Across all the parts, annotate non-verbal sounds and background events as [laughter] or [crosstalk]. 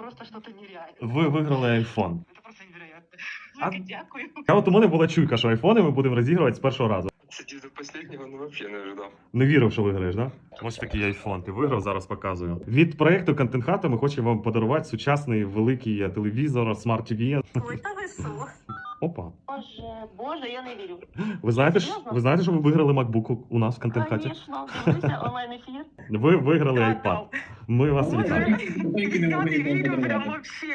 просто что-то нереальное. Ви виграли айфон. Це просто невероятно. А- дякую. А от у мене була чуйка, що айфони ми будемо розігрувати з першого разу. Сидів до последнего, ну вообще не ожидав. Не вірив, що виграєш, да? Ось такий айфон. Ти виграв, зараз показую. Від проекту Контент Хата ми хочемо вам подарувати сучасний великий телевізор, смарт TV. Ой, та ви? Опа. Боже, боже, я не вірю. Ви знаєте, ж- ви знаєте, що ви виграли MacBook у нас в Контент Хаті? Звісно, дивлюся. Ви виграли iPad. Ми вас вітаємо. Я не вірю прям вообще.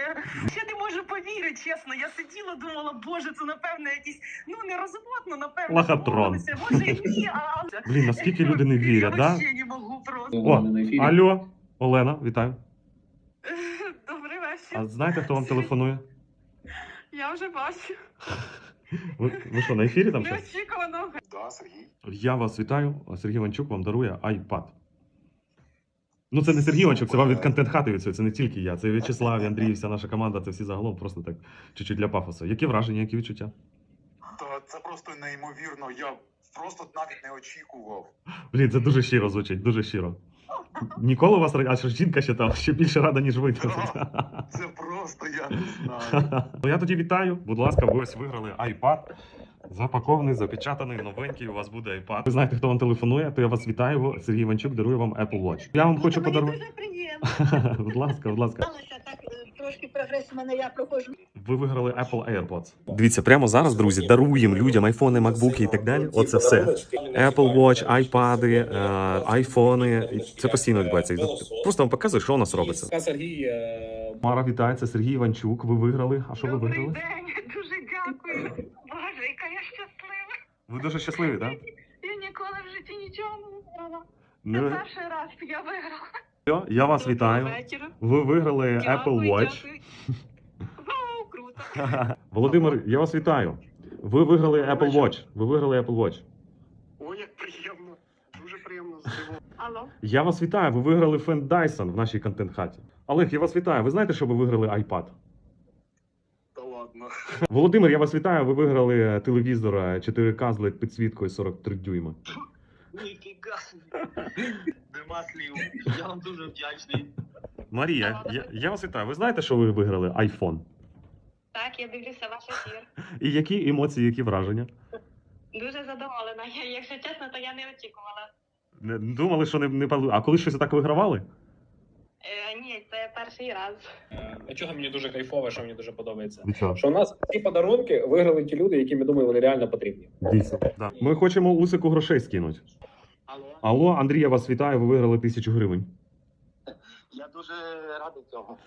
Я не можу повірити, чесно. Я сиділа, думала, боже, це напевно якісь, ну не розумотно, напевно. Лохотрон. Може і ні, а... Блін, наскільки люди не Я вірять, да? вообще не можу просто. О, алло, Олена, вітаю. Добрий вечір. А знаєте, хто вам телефонує? Я вже бачу. Ви, ви що, на ефірі там щось? Неочікувано. Да, Сергій. Я вас вітаю. Сергій Ванчук вам дарує iPad. Ну, це не Сергій Ванчук, це вам від контент хати від цього. Це не тільки я. Це В'ячеслав, і Андрій, вся наша команда, це всі загалом просто так чуть-чуть для пафосу. Які враження, які відчуття? Та це просто неймовірно. Я просто навіть не очікував. Блін, це дуже щиро звучить, дуже щиро. Ніколи у вас ра- а що жінка ще там ще більше рада, ніж ви. [laughs] Це просто я не знаю. [laughs] Ну я тоді вітаю. Будь ласка, ви ось виграли iPad. Запакований, запечатаний, новенький. У вас буде iPad. Ви знаєте, хто вам телефонує, то я вас вітаю. Сергій Іванчук дарує вам Apple Watch. Я вам хочу подарувати. дуже приємно. [laughs] Будь ласка, будь ласка. Сталося так е, трошки прогрес у мене, я проходжу. Ви виграли Apple AirPods. Дивіться, прямо зараз, друзі, даруємо людям айфони, макбуки і так далі. Оце все. Apple Watch, айпади, е, айфони. Це постійно відбувається. Просто вам показую, що у нас робиться. Сергій е, Мара, вітається, Сергій Іванчук. Ви виграли. А що ви Добрий виграли? день, дуже дякую. Боже, яка я щаслива. Ви дуже щасливі, так? Я ніколи в житті нічого не виграла. Це Ну, перший раз я виграла. все, я вас вітаю. вечора. Ви виграли Apple Watch. дякую. Володимир, я вас вітаю. Ви виграли Apple Watch. Ви виграли Apple Watch. Ой, як приємно. Дуже приємно. Алло. Я вас вітаю. Ви виграли фен Dyson в нашій контент-хаті. Олег, я вас вітаю. Ви знаєте, що ви виграли iPad? Та ладно. Володимир, я вас вітаю. Ви виграли телевізор 4К з LED підсвіткою 43 дюйма. Ніфіга. Нема слів. Я вам дуже вдячний. Марія, я, я вас вітаю. Ви знаєте, що ви виграли iPhone? Так, я дивлюся ваш ефір. [laughs] І які емоції, які враження? Дуже задоволена. Я, якщо чесно, то я не очікувала. Не думали, що не, не пал- А коли щось так вигравали? Е, ні, це перший раз. е, чого мені дуже кайфово, що мені дуже подобається. Від? Що у нас ці подарунки виграли ті люди, яким я думаю, вони реально потрібні. Дійсно. Да. Ми хочемо усику грошей скинути. Алло. Алло, Андрій, я вас вітаю. Ви виграли тисячу гривень. Я дуже радий цього.